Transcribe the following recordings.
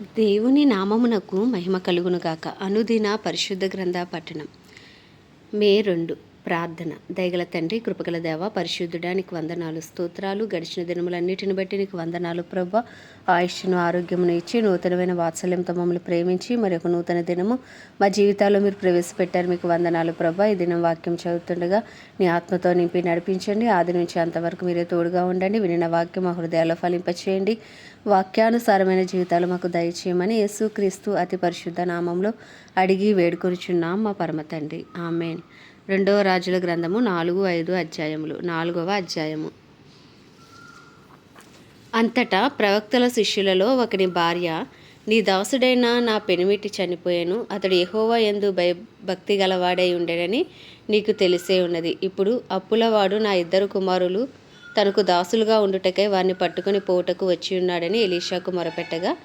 దేవుని నామమునకు మహిమ కలుగునుగాక. అనుదిన పరిశుద్ధ గ్రంథ పట్టణం మే రెండు. ప్రార్థన. దయగల తండ్రి కృపగల దేవ పరిశుద్ధుడా నీకు వందనాలు స్తోత్రాలు. గడిచిన దినములన్నిటిని బట్టి నీకు వందనాలు ప్రభ ఆయుష్ను ఆరోగ్యమును ఇచ్చి నూతనమైన వాత్సల్యంతో మమ్మల్ని ప్రేమించి మరి ఒక నూతన దినము మా జీవితాల్లో మీరు ప్రవేశపెట్టారు. మీకు వందనాలు ప్రభ ఈ దినం వాక్యం చదువుతుండగా నీ ఆత్మతో నింపి నడిపించండి. ఆది నుంచి అంతవరకు మీరే తోడుగా ఉండండి. వినిన వాక్యం మా హృదయాల్లో ఫలింపచేయండి. వాక్యానుసారమైన జీవితాలు మాకు దయచేయమని యేసుక్రీస్తు అతి పరిశుద్ధ నామంలో అడిగి వేడుకొనిచున్నాం మా పరమ తండ్రి. ఆమెన్. రెండవ రాజుల గ్రంథము నాలుగు ఐదు అధ్యాయములు. నాలుగవ అధ్యాయము. అంతటా ప్రవక్తల శిష్యులలో ఒకని భార్య నీ దాసుడైన నా పెనిమిటి చనిపోయాను. అతడు ఎహోవా ఎందు భయ భక్తి గలవాడై ఉండేనని నీకు తెలిసే ఉన్నది. ఇప్పుడు అప్పులవాడు నా ఇద్దరు కుమారులు తనకు దాసులుగా ఉండుటకై వారిని పట్టుకొని పోవుటకు వచ్చి ఉన్నాడని ఎలీషాకు మొరపెట్టగా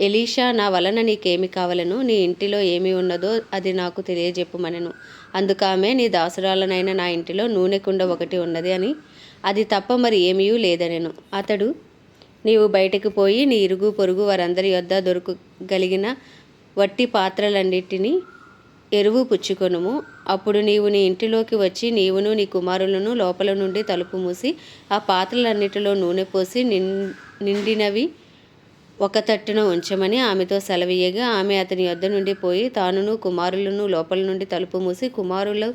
ఎలీషా నా వలన నీకేమి కావలను? నీ ఇంటిలో ఏమి ఉన్నదో అది నాకు తెలియజెప్పుమనెను. అందుకామె నీ దాసురాలనైన నా ఇంటిలో నూనె కుండ ఒకటి ఉన్నది అని. అది తప్ప మరి ఏమీ లేదనెను. అతడు నీవు బయటకు పోయి నీ ఇరుగు పొరుగు వారందరి యొద్ద దొరకగలిగిన వట్టి పాత్రలన్నిటినీ ఎరువు పుచ్చుకొనుము. అప్పుడు నీవు నీ ఇంటిలోకి వచ్చి నీవును నీ కుమారులను లోపల నుండి తలుపు మూసి ఆ పాత్రలన్నిటిలో నూనె పోసి నిన్ నిండినవి ఒక తట్టున ఉంచమని ఆమెతో సెలవీయగా ఆమె అతని యొద్ద నుండి పోయి తానును కుమారులను లోపల నుండి తలుపు మూసి కుమారులు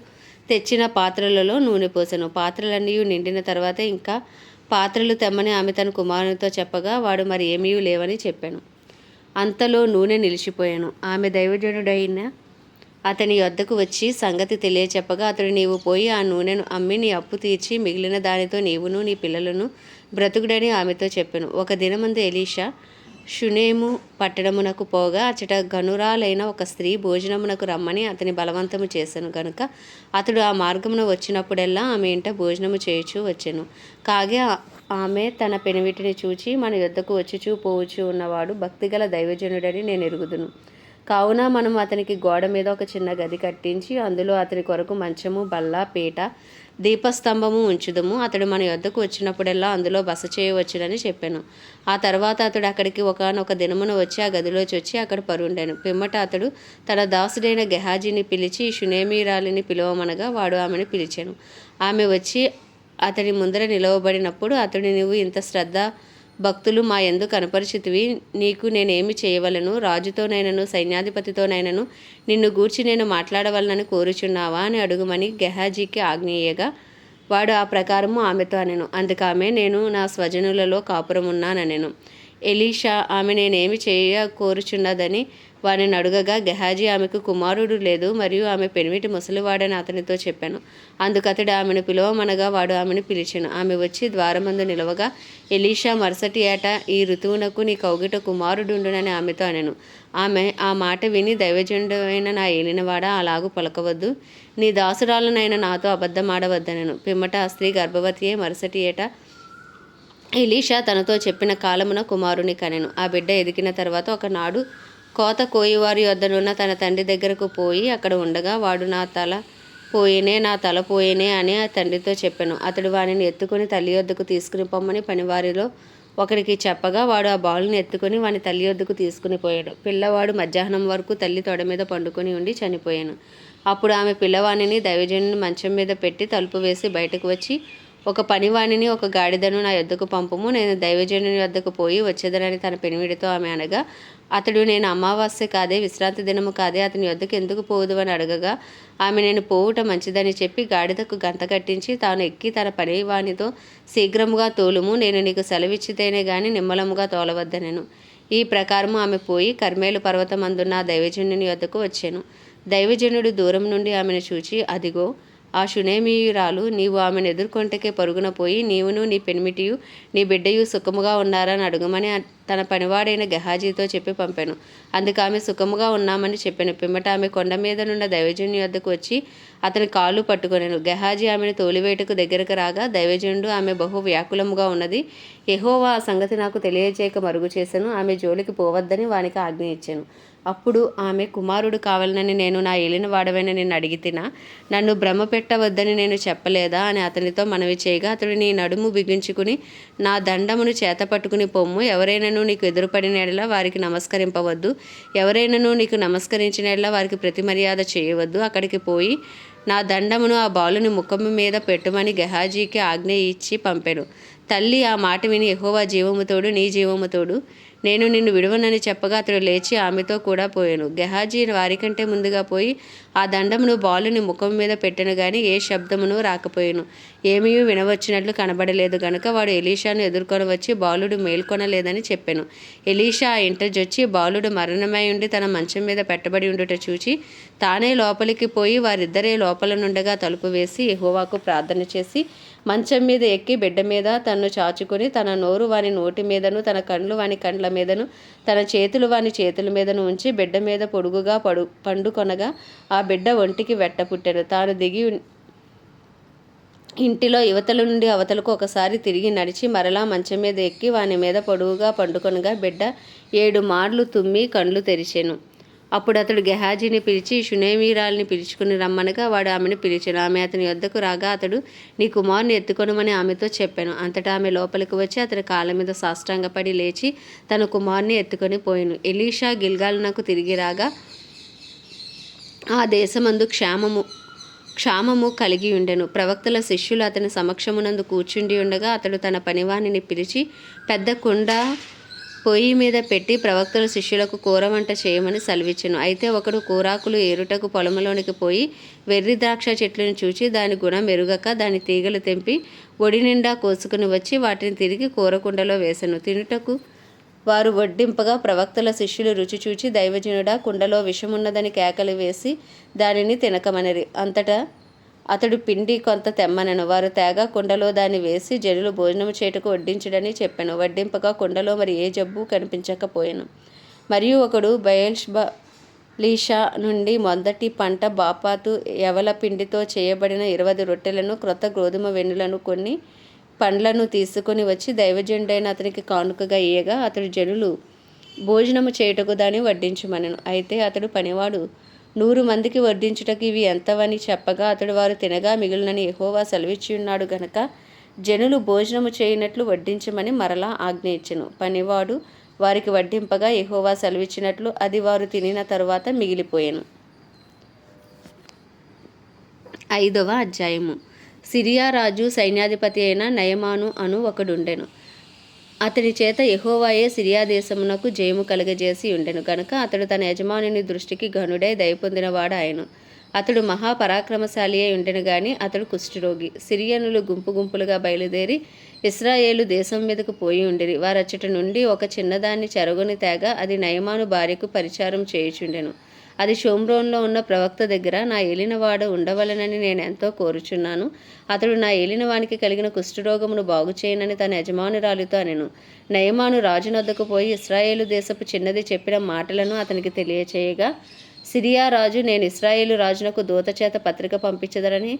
తెచ్చిన పాత్రలలో నూనె పోసెను. పాత్రలన్నీ నిండిన తర్వాత ఇంకా పాత్రలు తెమ్మని ఆమె తన కుమారునితో చెప్పగా వాడు మరి ఏమీ లేవని చెప్పాను. అంతలో నూనె నిలిచిపోయాను. ఆమె దైవజనుడైన అతని వద్దకు వచ్చి సంగతి తెలియచెప్పగా అతడు నీవు పోయి ఆ నూనెను అమ్మి నీ అప్పు తీర్చి మిగిలిన దానితో నీవును నీ పిల్లలను బ్రతుకుడని ఆమెతో చెప్పాను. ఒక దినమందు ఎలీషా షునేము పట్టణమునకు పోగా అచ్చట గనురాలైన ఒక స్త్రీ భోజనమునకు రమ్మని అతని బలవంతము చేశాను గనుక అతడు ఆ మార్గమున వచ్చినప్పుడెల్లా ఆమె ఇంట భోజనము చేయుచు వచ్చాను. కాగా ఆమె తన పెనివిటిని చూచి మన యుద్ధకు వచ్చిచూ పోవచ్చు ఉన్నవాడు భక్తిగల దైవజనుడని నేను ఎరుగుదును. కావున మనం అతనికి గోడ మీద ఒక చిన్న గది కట్టించి అందులో అతని కొరకు మంచము బల్ల పీట దీపస్తంభము ఉంచుదము. అతడు మన యొద్దకు వచ్చినప్పుడల్లా అందులో బస చేయవచ్చునని చెప్పాను. ఆ తర్వాత అతడు అక్కడికి ఒకనొక దినమున వచ్చి ఆ గదిలోకి వచ్చి అక్కడ పరుండాను పిమ్మట అతడు తన దాసుడైన గెహాజీని పిలిచి షునేమీరాలిని పిలవమనగా వాడు ఆమెను పిలిచాను. ఆమె వచ్చి అతని ముందర నిలవబడినప్పుడు అతడు నువ్వు ఇంత శ్రద్ధ భక్తులు మా ఎందు కనపరిచితివి. నీకు నేనేమి చేయవలను? రాజుతోనైనను సైన్యాధిపతితోనైనను నిన్ను గూర్చి నేను మాట్లాడవలనని కోరుచున్నావా అని అడుగుమని గెహాజీకి ఆజ్ఞేయగా వాడు ఆ ప్రకారము ఆమెతో అనెను. అందుకామె నేను నా స్వజనులలో కాపురమున్నానెను ఎలీషా ఆమె నేనేమి చేయ కోరుచున్నదని వారిని అడుగగా గెహాజీ ఆమెకు కుమారుడు లేదు మరియు ఆమె పెనిమిటి ముసలివాడని అతనితో చెప్పాను. అందుకతడు ఆమెను పిలవమనగా వాడు ఆమెను పిలిచాను. ఆమె వచ్చి ద్వారమందు నిలవగా ఎలీషా మరుసటి ఏట ఈ ఋతువునకు నీ కౌగిట కుమారుడుండునని ఆమెతో అనెను. ఆమె ఆ మాట విని దైవజనుడైన నా ఏలినవాడ అలాగూ పలకవద్దు. నీ దాసురాలనైన నాతో అబద్ధమాడవద్దనను. పిమ్మట ఆ స్త్రీ గర్భవతియే మరుసటి ఏట ఎలీషా తనతో చెప్పిన కాలమున కుమారుని కనెను. ఆ బిడ్డ ఎదిగిన తర్వాత ఒకనాడు కోత కోయివారి వద్దనున్న తన తండ్రి దగ్గరకు పోయి అక్కడ ఉండగా వాడు నా తల పోయినే నా తల పోయినే అని ఆ తండ్రితో చెప్పాను. అతడు వానిని ఎత్తుకొని తల్లి వద్దకు తీసుకుని పొమ్మని పనివారిలో ఒకరికి చెప్పగా వాడు ఆ బాలుని ఎత్తుకొని వాని తల్లి వద్దకు తీసుకుని పోయాడు. పిల్లవాడు మధ్యాహ్నం వరకు తల్లి తొడ మీద పండుకొని ఉండి చనిపోయాను. అప్పుడు ఆమె పిల్లవాణిని దైవజనుని మంచం మీద పెట్టి తలుపు వేసి బయటకు వచ్చి ఒక పనివాణిని ఒక గాడిదను నా యొద్దకు పంపము. నేను దైవజనుని వద్దకు పోయి వచ్చేదనని తన పెనిమిడితో ఆమె అనగా అతడు నేను అమావాస్య కాదే విశ్రాంతి దినము కాదే అతని వద్దకు ఎందుకు పోదు అని అడగగా ఆమె నేను పోవుట మంచిదని చెప్పి గాడిదకు గంత కట్టించి తాను ఎక్కి తన పనివానితో శీఘ్రముగా తోలుము. నేను నీకు సెలవిచ్చితేనే గాని నిమ్మలముగా తోలవద్దనెను. ఈ ప్రకారము ఆమె పోయి కర్మేలు పర్వతమందున్న దైవజనుని వద్దకు వచ్చాను. దైవజనుడు దూరం నుండి ఆమెను చూచి అదిగో ఆ షునేమీయురాలు నీవు ఆమెను ఎదుర్కొంటకే పరుగున పోయి నీవును నీ పెనిమిటియు నీ బిడ్డయు సుఖముగా ఉన్నారని అడుగమని తన పనివాడైన గెహాజీతో చెప్పి పంపాను. అందుకు ఆమె సుఖముగా ఉన్నామని చెప్పాను. పిమ్మట ఆమె కొండ మీద నున్న దైవజనుని వద్దకు వచ్చి అతని కాళ్ళు పట్టుకొనెను. గెహాజీ ఆమెను తోలివేటకు దగ్గరకు రాగా దైవజనుడు ఆమె బహు వ్యాకులముగా ఉన్నది. ఎహోవా ఆ సంగతి నాకు తెలియజేయక మరుగు చేశాను ఆమె జోలికి పోవద్దని వానికి ఆజ్ఞ ఇచ్చాను. అప్పుడు ఆమె కుమారుడు కావాలనని నేను నా ఏలిన వాడవైన నిన్ను అడిగితినా? నన్ను భ్రమ పెట్టవద్దని నేను చెప్పలేదా? అని అతనితో మనవి చేయగా అతడు నీ నడుము బిగించుకుని నా దండమును చేత పట్టుకుని పొమ్ము. ఎవరైనా ఎవరైనాను నీకు ఎదురుపడిన వారికి నమస్కరింపవద్దు. ఎవరైనాను నీకు నమస్కరించిన వారికి ప్రతి మర్యాద చేయవద్దు. అక్కడికి పోయి నా దండమును ఆ బాలుని ముఖము మీద పెట్టుమని గెహాజీకి ఆజ్ఞ ఇచ్చి పంపెను. తల్లి ఆ మాట విని ఎహోవా జీవముతోడు నీ జీవముతోడు నేను నిన్ను విడువనని చెప్పగా అతడు లేచి ఆమెతో కూడా పోయాను. గెహాజీ వారికంటే ముందుగా పోయి ఆ దండమును బాలుని ముఖం మీద పెట్టెను గాని ఏ శబ్దమును రాకపోయాను. ఏమీ వినవచ్చినట్లు కనబడలేదు గనుక వాడు ఎలీషాను ఎదుర్కొని వచ్చి బాలుడు మేల్కొనలేదని చెప్పాను. ఎలీషా ఆ ఇంట జొచ్చి బాలుడు మరణమై ఉండి తన మంచం మీద పెట్టబడి ఉండుట చూచి తానే లోపలికి పోయి వారిద్దరే లోపల నుండగా తలుపు వేసి ఎహోవాకు ప్రార్థన చేసి మంచం మీద ఎక్కి బిడ్డ మీద తన్ను చాచుకుని తన నోరు వాని నోటి మీదను తన కండ్లు వాని కండ్ల మీదను తన చేతులు వాని చేతుల మీదను ఉంచి బిడ్డ మీద పొడుగుగా పడు పండుకొనగా ఆ బిడ్డ ఒంటికి వెట్ట పుట్టెను. తాను దిగి ఇంటిలో యువతల నుండి అవతలకు ఒకసారి తిరిగి నడిచి మరలా మంచం మీద ఎక్కి వాని మీద పొడువుగా పండుకొనగా బిడ్డ ఏడు మార్లు తుమ్మి కండ్లు తెరిచెను. అప్పుడు అతడు గెహాజీని పిలిచి షునేమీరాల్ని పిలుచుకుని రమ్మనగా వాడు ఆమెను పిలిచాను. ఆమె అతని వద్దకు రాగా అతడు నీ కుమారుని ఎత్తుకొనమని ఆమెతో చెప్పాను. అంతటా ఆమె లోపలికి వచ్చి అతని కాళ్ళ మీద సాష్టాంగపడి లేచి తన కుమారుని ఎత్తుకొని పోయాను. ఎలీషా గిల్గాల్ నాకు తిరిగి రాగా ఆ దేశమందు క్షేమము క్షామము కలిగి ఉండెను. ప్రవక్తల శిష్యులు అతని సమక్షమునందు కూర్చుండి ఉండగా అతడు తన పనివాణిని పిలిచి పెద్ద కుండ పొయ్యి మీద పెట్టి ప్రవక్తల శిష్యులకు కూర వంట చేయమని సెలవిచ్చెను. అయితే ఒకడు కూరాకులు ఏరుటకు పొలంలోనికి పోయి వెర్రి ద్రాక్ష చెట్లను చూచి దాని గుణం ఎరుగక దాని తీగలు తెంపి ఒడి నిండా కోసుకుని వచ్చి వాటిని తిరిగి కూరకుండలో వేసెను. తినుటకు వారు వడ్డింపగా ప్రవక్తల శిష్యులు రుచి చూచి దైవజనుడా కుండలో విషమున్నదని కేకలు వేసి దానిని తినకమనిరి. అంతటా అతడు పిండి కొంత తెమ్మనను. వారు తేగా కుండలో దాన్ని వేసి జనులు భోజనం చేటుకు వడ్డించడని చెప్పాను. వడ్డింపగా కుండలో మరి ఏ జబ్బు కనిపించకపోయాను. మరియు ఒకడు బయల్ష్బ లీషా నుండి మొదటి పంట బాపాతు ఎవల పిండితో చేయబడిన ఇరవై రొట్టెలను క్రొత్త గోధుమ వెన్నులను కొన్ని పండ్లను తీసుకొని వచ్చి దైవజనుడైన అతనికి కానుకగా ఇయ్యగా అతడు జనులు భోజనము చేయుటకు దాన్ని వడ్డించమనను. అయితే అతడు పనివాడు. నూరు మందికి వడ్డించుటకు ఇవి ఎంతవని చెప్పగా అతడు వారు తినగా మిగిలినని ఎహోవా సెలవిచ్చి ఉన్నాడు గనక జనులు భోజనము చేయనట్లు వడ్డించమని మరలా ఆజ్ఞ ఇచ్చను పనివాడు వారికి వడ్డింపగా ఎహోవా సెలవిచ్చినట్లు అది వారు తినిన తరువాత మిగిలిపోయాను. ఐదవ అధ్యాయము. సిరియా రాజు సైన్యాధిపతి అయిన నయమాను అను ఒకడుండెను. అతని చేత యహోవాయే సిరియా దేశమునకు జయము కలుగజేసి ఉండెను. కనుక అతడు తన యజమానుని దృష్టికి ఘనుడై దయపొందినవాడు ఆయను. అతడు మహాపరాక్రమశాలి అయి ఉండెను గాని అతడు కుష్ఠరోగి. సిరియనులు గుంపు గుంపులుగా బయలుదేరి ఇస్రాయేలు దేశం మీదకు పోయి ఉండిరి. వారచ్చట నుండి ఒక చిన్నదాన్ని చెరగొని తేగ అది నయమాను భార్యకు పరిచారం చేయుచుండెను. అది షోమ్రోన్లో ఉన్న ప్రవక్త దగ్గర నా ఏలినవాడు ఉండవలనని నేను ఎంతో కోరుచున్నాను. అతడు నా ఏలినవానికి కలిగిన కుష్ఠరోగమును బాగు చేయనని తన యజమానురాలితో అనెను. నయమాను రాజునొద్దకు పోయి ఇస్రాయేలు దేశపు చిన్నది చెప్పిన మాటలను అతనికి తెలియచేయగా సిరియా రాజు నేను ఇస్రాయేలు రాజునకు దూత చేత పత్రిక పంపించదరని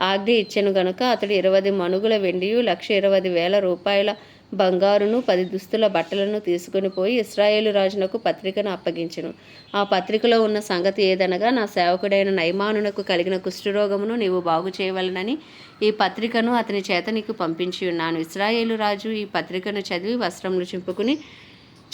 ఆజ్ఞ ఇచ్చెను గనుక అతడు ఇరవై మనుగుల వెండియు లక్ష ఇరవై వేల రూపాయల బంగారును పది దుస్తుల బట్టలను తీసుకుని పోయి ఇస్రాయేలు రాజునకు పత్రికను అప్పగించెను. ఆ పత్రికలో ఉన్న సంగతి ఏదనగా నా సేవకుడైన నైమానునకు కలిగిన కుష్ఠరోగమును నీవు బాగు చేయవలనని ఈ పత్రికను అతని చేత నీకు పంపించి ఉన్నాను. ఇస్రాయేలు రాజు ఈ పత్రికను చదివి వస్త్రములు చింపుకుని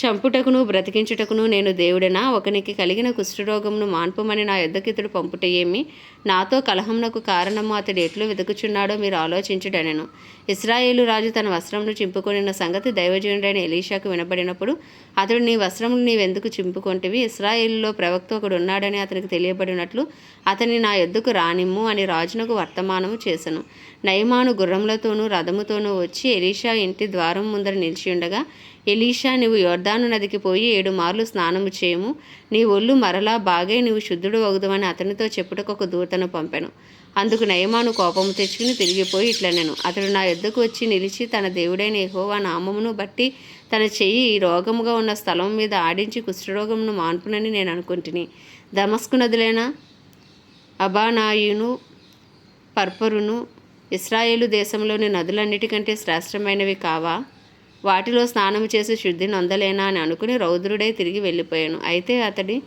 చంపుటకును బ్రతికించుటకును నేను దేవుడనా? ఒకనికి కలిగిన కుష్ఠరోగమును మాన్పమని నా యుద్ధకితుడు పంపుట ఏమి నాతో కలహమునకు కారణము అతడు ఎట్లు వెతుకుచున్నాడో మీరు ఆలోచించుడనెను ఇస్రాయేలు రాజు తన వస్త్రమును చింపుకొనిన సంగతి దైవజనుడైన ఎలీషాకు వినబడినప్పుడు అతడు నీ వస్త్రమును నీవెందుకు చింపుకొంటివి? ఇస్రాయేలులో ప్రవక్త ఒకడు ఉన్నాడని అతనికి తెలియబడినట్లు అతని నా ఎద్దుకు రానిమ్ము అని రాజునకు వర్తమానము చేశను నయమాను గుర్రములతోనూ రథముతోనూ వచ్చి ఎలీషా ఇంటి ద్వారం ముందర నిలిచి ఉండగా ఎలీషా నీవు యోర్దాను నదికి పోయి ఏడు మార్లు స్నానము చేయము. నీ ఒళ్ళు మరలా బాగే నీవు శుద్ధుడు వగుదమని అతనితో చెప్పుటకు ఒక దూతను పంపెను. అందుకు నయమాను కోపము తెచ్చుకుని తిరిగిపోయి ఇట్లనెను. అతడు నా ఎద్దుకు వచ్చి నిలిచి తన దేవుడైన ఎహోవా నామమును బట్టి తన చెయ్యి ఈ రోగముగా ఉన్న స్థలం మీద ఆడించి కుష్ఠరోగమును మాన్పునని నేను అనుకుంటుని. దమస్కు నదులైన అబానాయును పర్పరును ఇస్రాయేలు దేశంలోని నదులన్నిటికంటే శ్రేష్టమైనవి కావా? వాటిలో స్నానం చేసి శుద్ధి నొందలేనా అని అనుకుని రౌద్రుడై తిరిగి వెళ్ళిపోయాను. అయితే అతడి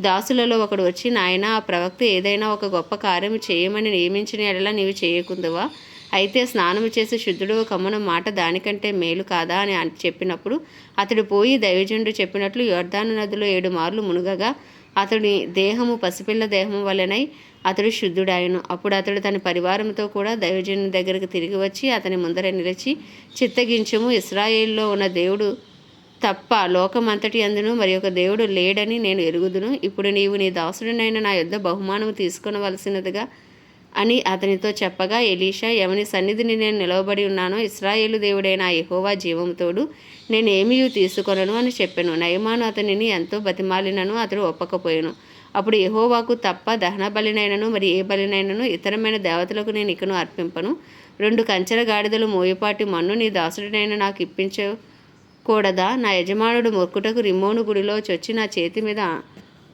దాసులలో ఒకడు వచ్చి నాయన ఆ ప్రవక్త ఏదైనా ఒక గొప్ప కార్యం చేయమని నియమించిన ఎడలా నీవు చేయకుందువా? అయితే స్నానము చేసి శుద్ధుడు కమ్మున మాట దానికంటే మేలు కాదా? అని చెప్పినప్పుడు అతడు పోయి దైవజనుడు చెప్పినట్లు యోర్ధాను నదిలో ఏడు మార్లు మునుగగా అతడి దేహము పసిపిల్ల దేహము వలెనై అతడు శుద్ధుడాయను. అప్పుడు అతడు తన పరివారంతో కూడా దైవజనుని దగ్గరకు తిరిగి వచ్చి అతని ముందర నిలిచి చిత్తగించము. ఇస్రాయేల్లో ఉన్న దేవుడు తప్ప లోకమంతటి అందును మరి ఒక దేవుడు లేడని నేను ఎరుగుదును. ఇప్పుడు నీవు నీ దాసుడినైన నా యొద్ద బహుమానము తీసుకునవలసినదిగా అని అతనితో చెప్పగా ఎలీషా ఎవని సన్నిధిని నేను నిలవబడి ఉన్నానో? ఇస్రాయేలు దేవుడైన ఆ జీవంతోడు జీవముతోడు తీసుకొనను అని చెప్పాను. నయమాను అతనిని ఎంతో బతిమాలినను అతడు ఒప్పకపోయాను. అప్పుడు ఎహోవాకు తప్ప దహన బలినైనను మరి ఏ బలినైనను ఇతరమైన దేవతలకు నేను ఇకను అర్పింపను. రెండు కంచెల గాడిదలు మోయపాటి మన్ను నీ దాసుడినైన నాకు ఇప్పించకూడదా? నా యజమానుడు మొక్కుటకు రిమ్మోను గుడిలో చొచ్చి నా చేతి మీద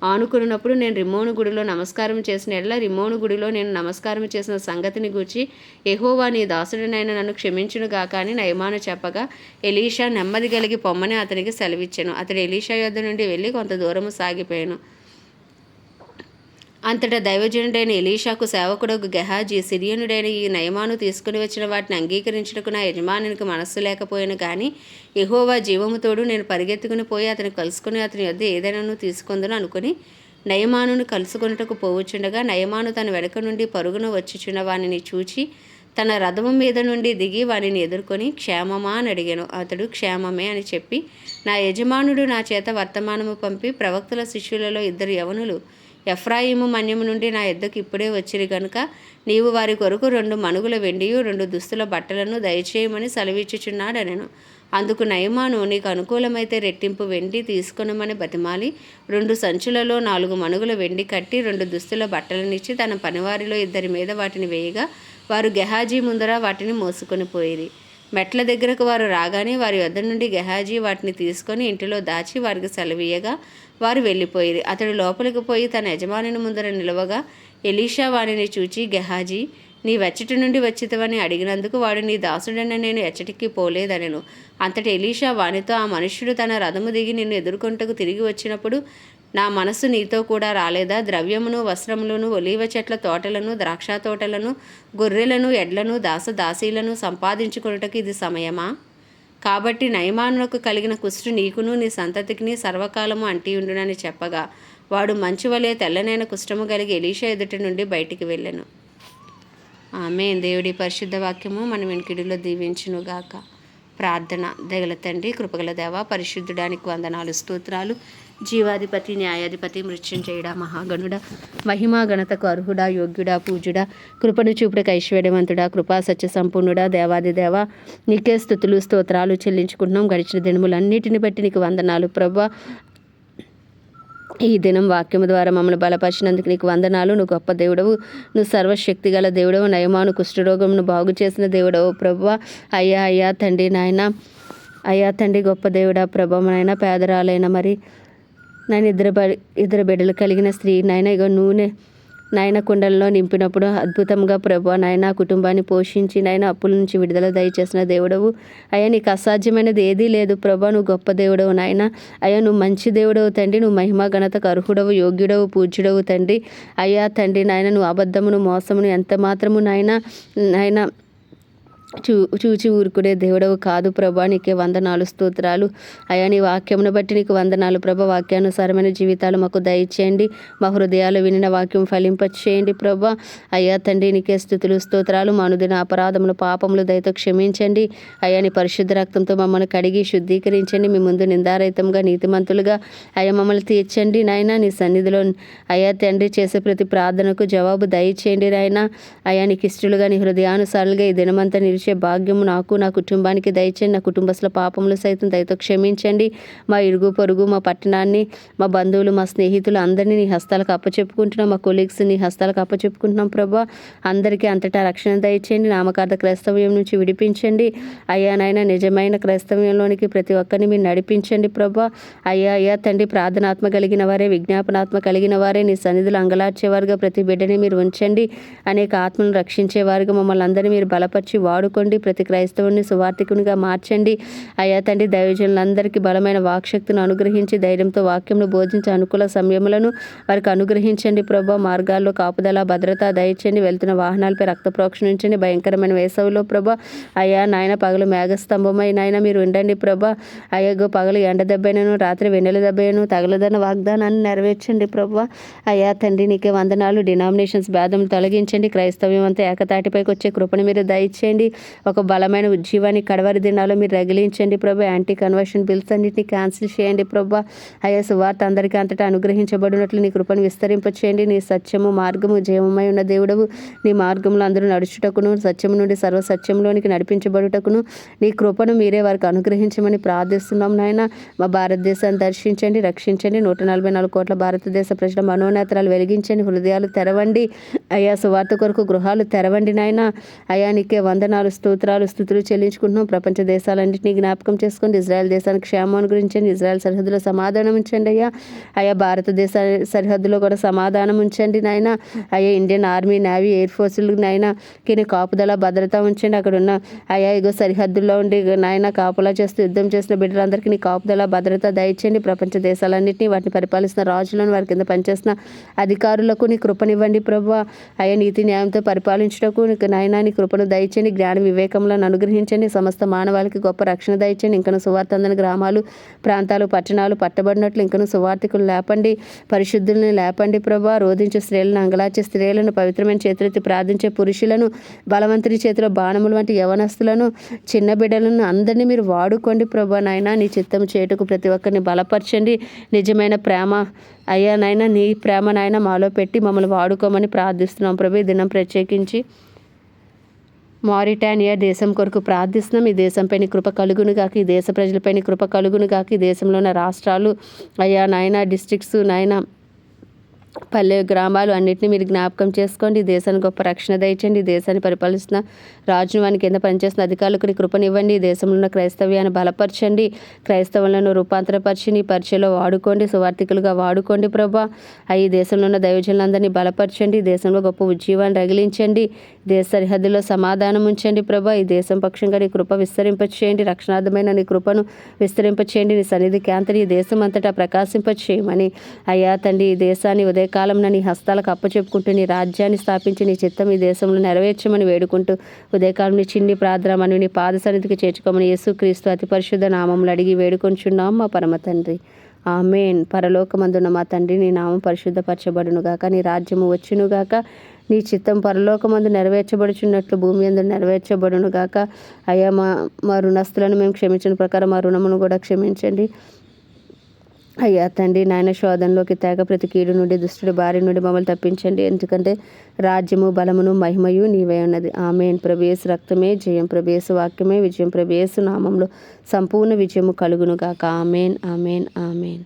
ఆనుకున్నప్పుడు నేను రిమ్మోను గుడిలో నమస్కారం చేసిన ఎడల రిమ్మోను గుడిలో నేను నమస్కారం చేసిన సంగతిని గూర్చి ఎహోవా నీ దాసుడినైన నన్ను క్షమించును గాక అని నయమాను చెప్పగా ఎలీషా నెమ్మది కలిగి పొమ్మని అతనికి సెలవిచ్చాను. అతడు ఎలీషా యొద్ద నుండి వెళ్ళి కొంత దూరము సాగిపోయాను. అంతటా దైవజనుడైన ఎలీషాకు సేవకుడు గెహాజీ సిరియనుడైన ఈ నయమాను తీసుకుని వచ్చిన వాటిని అంగీకరించుటకు నా యజమానునికి మనస్సు లేకపోయాను కానీ ఎహోవా జీవముతోడు నేను పరిగెత్తుకుని పోయి అతను కలుసుకుని అతని యొద్ద ఏదైనాను తీసుకుందని అనుకుని నయమానును కలుసుకొనుటకు పోవచ్చుండగా నయమాను తన వెనుక నుండి పరుగున వచ్చిచున్న వానిని చూచి తన రథము మీద నుండి దిగి వానిని ఎదుర్కొని క్షేమమా? అని అడిగాను. అతడు క్షేమమే అని చెప్పి నా యజమానుడు నా చేత వర్తమానము పంపి ప్రవక్తల శిష్యులలో ఇద్దరు యవనులు ఎఫ్రాయిము మన్యము నుండి నా ఎద్దకు ఇప్పుడే వచ్చిరి గనుక నీవు వారి కొరకు రెండు మనుగుల వెండియు రెండు దుస్తుల బట్టలను దయచేయమని సెలవిచ్చుచున్నాడు అందుకు నయమాను నీకు అనుకూలమైతే రెట్టింపు వెండి తీసుకొనమని బతిమాలి. రెండు సంచులలో నాలుగు మనుగుల వెండి కట్టి రెండు దుస్తుల బట్టలనిచ్చి తన పనివారిలో ఇద్దరి మీద వాటిని వేయగా వారు గెహాజీ ముందర వాటిని మోసుకొని పోయిరి. మెట్ల దగ్గరకు వారు రాగానే వారి వద్ద నుండి గెహాజీ వాటిని తీసుకొని ఇంటిలో దాచి వారికి సెలవీయగా వారు వెళ్ళిపోయిరి. అతడు లోపలికి పోయి తన యజమానిని ముందర నిలవగా ఎలీషా వాణిని చూచి గెహాజీ నీ వెచ్చటి నుండి వచ్చితవని అడిగినందుకు వాడు నీ దాసుడని నేను ఎచ్చటికి పోలేదనెను. అంతటి ఎలీషా వానితో ఆ మనుష్యుడు తన రథము దిగి నిన్ను ఎదుర్కొంటకు తిరిగి వచ్చినప్పుడు నా మనస్సు నీతో కూడా రాలేదా? ద్రవ్యమును వస్త్రములను ఒలీవ చెట్ల తోటలను ద్రాక్ష తోటలను గొర్రెలను ఎడ్లను దాస దాసీలను సంపాదించుకొనుటకు ఇది సమయమా? కాబట్టి నయమానులకు కలిగిన కుష్టు నీకును నీ సంతతికిని సర్వకాలము అంటి ఉండునని చెప్పగా వాడు మంచు వలె తెల్లనైన కుష్టము కలిగి ఎలీషా ఎదుటి నుండి బయటికి వెళ్ళెను. ఆమె దేవుడి పరిశుద్ధ వాక్యము మన వెనుకిడిలో దీవించునుగాక. ప్రార్థన దగల తండ్రి కృపగల దేవ పరిశుద్ధుడానికి వందనాలు స్తోత్రాలు. జీవాధిపతి న్యాయాధిపతి మృత్యుంజయుడా మహాగణుడ మహిమా గణతకు అర్హుడా యోగ్యుడా పూజుడా కృపను చూపుడకు ఐశ్వర్యవంతుడా కృపా సత్య సంపూర్ణుడా దేవాదిదేవ నీకే స్థుతులు స్తోత్రాలు చెల్లించుకుంటున్నాం. గడిచిన దినములన్నిటిని బట్టి నీకు వందనాలు ప్రభా. ఈ దినం వాక్యము ద్వారా మమ్మల్ని బలపరిచినందుకు నీకు వందనాలు. నువ్వు గొప్ప దేవుడవు. నువ్వు సర్వశక్తి గల దేవుడవు. నయమాను కుష్ఠరోగమును బాగు చేసిన దేవుడవు ప్రభు. అయ్యా అయ్యా తండ్రి నాయన. అయ్యా తండ్రి గొప్ప దేవుడా ప్రభు పేదరాలైన మరి నాయన ఇద్దరు ఇద్దరు బిడ్డలు కలిగిన స్త్రీ నాయన ఇగో నూనె నాయన కుండల్లో నింపినప్పుడు అద్భుతంగా ప్రభు నాయన కుటుంబాన్ని పోషించి నాయన అప్పుల నుంచి విడుదల దయచేసిన దేవుడవు. అయ్యా నీకు అసాధ్యమైనది ఏదీ లేదు ప్రభా నువ్వు గొప్ప దేవుడవు నాయన అయ్యా నువ్వు మంచి దేవుడవు తండ్రి నువ్వు మహిమా ఘనతకు అర్హుడవు యోగ్యుడవు పూజ్యుడవు తండ్రి. అయ్యా తండ్రి నాయన నువ్వు అబద్ధమును మోసమును ఎంత మాత్రము నాయన నాయన చూ చూచి ఊరుకునే దేవుడవు కాదు ప్రభా నీకే వందనాలు స్తోత్రాలు. అయా నీ వాక్యమును బట్టి నీకు వందనాలు ప్రభ. వాక్యానుసారమైన జీవితాలు మాకు దయచేయండి. మా హృదయాలు వినిన వాక్యం ఫలింపచేయండి ప్రభా. అయ్యా తండ్రి నీకే స్థుతులు స్తోత్రాలు. మనుదిన అపరాధములు పాపములు దయతో క్షమించండి. అయ్యా నీ పరిశుద్ధ రక్తంతో మమ్మల్ని కడిగి శుద్ధీకరించండి. మీ ముందు నిందారహితంగా నీతిమంతులుగా అయ్యా మమ్మల్ని తీర్చండి నాయన. నీ సన్నిధిలో అయ్యా తండ్రి చేసే ప్రతి ప్రార్థనకు జవాబు దయచేయండి నాయన. అయ్యా నీకు ఇష్టలుగా నీ హృదయానుసారులుగా ఈ దినమంతా నిలిచే భాగ్యము నాకు నా కుటుంబానికి దయచేయండి. నా కుటుంబస్తుల పాపములు సైతం దయతో క్షమించండి. మా ఇరుగు పొరుగు మా పట్టణాన్ని మా బంధువులు మా స్నేహితులు అందరినీ నీ హస్తాలకు అప్పచెప్పుకుంటున్నాం. మా కొలీగ్స్ నీ హస్తాలకు అప్పచెప్పుకుంటున్నాం ప్రభా. అందరికీ అంతటా రక్షణ దయచేయండి. నామకార్థ క్రైస్తవ్యం నుంచి విడిపించండి. అయ్యా నాయన నిజమైన క్రైస్తవ్యంలోనికి ప్రతి ఒక్కరిని మీరు నడిపించండి ప్రభా. అయ్యా అయ్యా తండ్రి ప్రార్థనాత్మ కలిగిన వారే విజ్ఞాపనాత్మ కలిగిన వారే నీ సన్నిధులు అంగలార్చేవారుగా ప్రతి బిడ్డని మీరు ఉంచండి. అనేక ఆత్మను రక్షించేవారుగా మమ్మల్ని అందరినీ మీరు బలపరిచి వాడు వాడుకోండి ప్రతి క్రైస్తవుని సువార్థికునిగా మార్చండి. అయ్యా తండ్రి దైవజనులందరికీ బలమైన వాక్శక్తిని అనుగ్రహించి ధైర్యంతో వాక్యంను బోధించే అనుకూల సమయములను వారికి అనుగ్రహించండి ప్రభా. మార్గాల్లో కాపుదల భద్రత దయచండి వెళ్తున్న వాహనాలపై రక్త ప్రోక్షణించండి భయంకరమైన వేసవిలో ప్రభా. అయ్యా నాయన పగలు మేఘస్తంభమై నాయన మీరు ఉండండి ప్రభా. అయ్యగో పగలు ఎండ దెబ్బైనను రాత్రి వెన్నెల దెబ్బైనను తగలదన్న వాగ్దానాన్ని నెరవేర్చండి ప్రభా. అయ్యా తండ్రి నీకే వందనాలు. డినామినేషన్స్ భేదం తొలగించండి. క్రైస్తవ్యం అంతా ఏకతాటిపైకి వచ్చే కృపను మీరు దయచేయండి. ఒక బలమైన ఉజ్జీవాన్ని కడవరి దినాల్లో మీరు రగిలించండి ప్రభు. యాంటీ కన్వర్షన్ బిల్స్ అన్నింటినీ క్యాన్సిల్ చేయండి ప్రభా. అయ్యా సువార్త అందరికీ అంతటా అనుగ్రహించబడినట్లు నీ కృపను విస్తరింపచేయండి. నీ సత్యము మార్గము జీవమై ఉన్న దేవుడవు. నీ మార్గంలో అందరూ నడుచుటకును సత్యము నుండి సర్వ సత్యంలోనికి నడిపించబడుటకును. నీ కృపను మీరే వారికి అనుగ్రహించమని ప్రార్థిస్తున్నాం నాయన. మా భారతదేశాన్ని దర్శించండి రక్షించండి. నూట నలభై నాలుగు కోట్ల భారతదేశ ప్రజల మనోనేతరాలు వెలిగించండి హృదయాలు తెరవండి. అయ్యా సువార్త కొరకు గృహాలు తెరవండి నాయన. అయానికే వందనాలు వందనాలు స్తోత్రాలు స్థుతులు చెల్లించుకుంటున్నాం. ప్రపంచ దేశాలన్నింటినీ జ్ఞాపకం చేసుకోండి ఇజ్రాయెల్ దేశానికి క్షేమాన్ని గురించండి. ఇజ్రాయెల్ సరిహద్దులో సమాధానం ఉంచండి అయ్యా. అయ్యా భారతదేశ సరిహద్దులో కూడా సమాధానం ఉంచండి నాయన. అయ్యా ఇండియన్ ఆర్మీ నేవీ ఎయిర్ ఫోర్సులు నాయన కిని కాపుదల భద్రత ఉంచండి అక్కడ ఉన్న అయ్యా ఇగో సరిహద్దుల్లో ఉండి నాయన కాపులా చేస్తూ యుద్ధం చేసిన బిడ్డలందరికీ నీ కాపుదల భద్రత దయచేయండి. ప్రపంచ దేశాలన్నింటినీ వాటిని పరిపాలిస్తున్న రాజులను వారి కింద పనిచేస్తున్న అధికారులకు నీ కృపనివ్వండి ప్రభు అయ్యా నీతి న్యాయంతో పరిపాలించటకు నీకు నాయన నీ కృపను దయచేయండి. జ్ఞాన వివేకములను అనుగ్రహించండి. సమస్త మానవాళికి గొప్ప రక్షణ దయచండి ఇంకను సువార్త అందని గ్రామాలు ప్రాంతాలు పట్టణాలు పట్టబడినట్లు ఇంకను సువార్థికులు లేపండి. పరిశుద్ధులను లేపండి ప్రభా. రోధించే స్త్రీలను అంగలాచే స్త్రీలను పవిత్రమైన చేతులెత్తి ప్రార్థించే పురుషులను బలవంతుని చేతిలో బాణములు వంటి యవనస్తులను చిన్న బిడ్డలను అందరినీ మీరు వాడుకోండి ప్రభా. నాయన నీ చిత్తం చేటుకు ప్రతి ఒక్కరిని బలపరచండి. నిజమైన ప్రేమ అయ్యా నాయన నీ ప్రేమ నాయన మాలో పెట్టి మమ్మల్ని వాడుకోమని ప్రార్థిస్తున్నాం ప్రభు. ఈ దినం ప్రత్యేకించి మారిటానియా దేశం కొరకు ప్రార్థిస్తున్నాం. ఈ దేశంపై కృప కలుగునుగాక ఈ దేశ ప్రజలపై కృప కలుగునుగాక ఈ దేశంలో ఉన్న రాష్ట్రాలు అయ్యా నాయన డిస్ట్రిక్ట్స్ నాయన పల్లె గ్రామాలు అన్నింటినీ మీరు జ్ఞాపకం చేసుకోండి. ఈ దేశానికి గొప్ప రక్షణ దయచండి ఈ దేశాన్ని పరిపాలిస్తున్న రాజును వాని కింద పనిచేస్తున్న అధికారులకు నీ కృపనివ్వండి. ఈ దేశంలో ఉన్న క్రైస్తవ్యాన్ని బలపరచండి. క్రైస్తవులను రూపాంతరపరిచి నీ పరిచయలో వాడుకోండి. సువార్థికులుగా వాడుకోండి ప్రభా. ఆ ఈ దేశంలో ఉన్న దైవజనులందరినీ బలపరచండి. ఈ దేశంలో గొప్ప ఉజ్జీవాన్ని రగిలించండి. దేశ సరిహద్దులో సమాధానం ఉంచండి ప్రభా. ఈ దేశం పక్షంగా నీ కృప విస్తరింపచేయండి. రక్షణార్థమైన నీ కృపను విస్తరింపచేయండి. నీ సన్నిధి కాంతిని ఈ దేశం అంతటా ప్రకాశింపచేయమని. అయ్యా తండ్రి ఈ దేశాన్ని ఉదయకాలంలో నీ హస్తాలకు అప్పచెప్పుకుంటూ నీ రాజ్యాన్ని స్థాపించి నీ చిత్తం ఈ దేశంలో నెరవేర్చమని వేడుకుంటూ ఉదయకాలం నీ చిన్ని ప్రార్థన మనం నీ పాద సన్నిధికి చేర్చుకోమని యేసుక్రీస్తు అతి పరిశుద్ధ నామములు అడిగి వేడుకొంచున్నాం మా పరమ తండ్రి. ఆమెన్. పరలోకమందున్న మా తండ్రి నీ నామం పరిశుద్ధపరచబడునుగాక నీ రాజ్యము వచ్చును గాక నీ చిత్తం పరలోకమందు నెరవేర్చబడుచున్నట్లు భూమి అందు నెరవేర్చబడును గాక. అయ్యా మా మా రుణస్తులను మేము క్షమించిన ప్రకారం మా రుణమును కూడా క్షమించండి. అయ్యా తండ్రి నాయన శోధంలోకి తేగ ప్రతి కీడు నుండి దుష్టుడి బారి నుండి మమ్మల్ని తప్పించండి. ఎందుకంటే రాజ్యము బలమును మహిమయు నీవే ఉన్నది. ఆమెన్. ప్రభేసు రక్తమే జయం. ప్రభేసు వాక్యమే విజయం. ప్రభేసు నామంలో సంపూర్ణ విజయము కలుగును కాక ఆమెన్. ఆమెన్. ఆమెన్.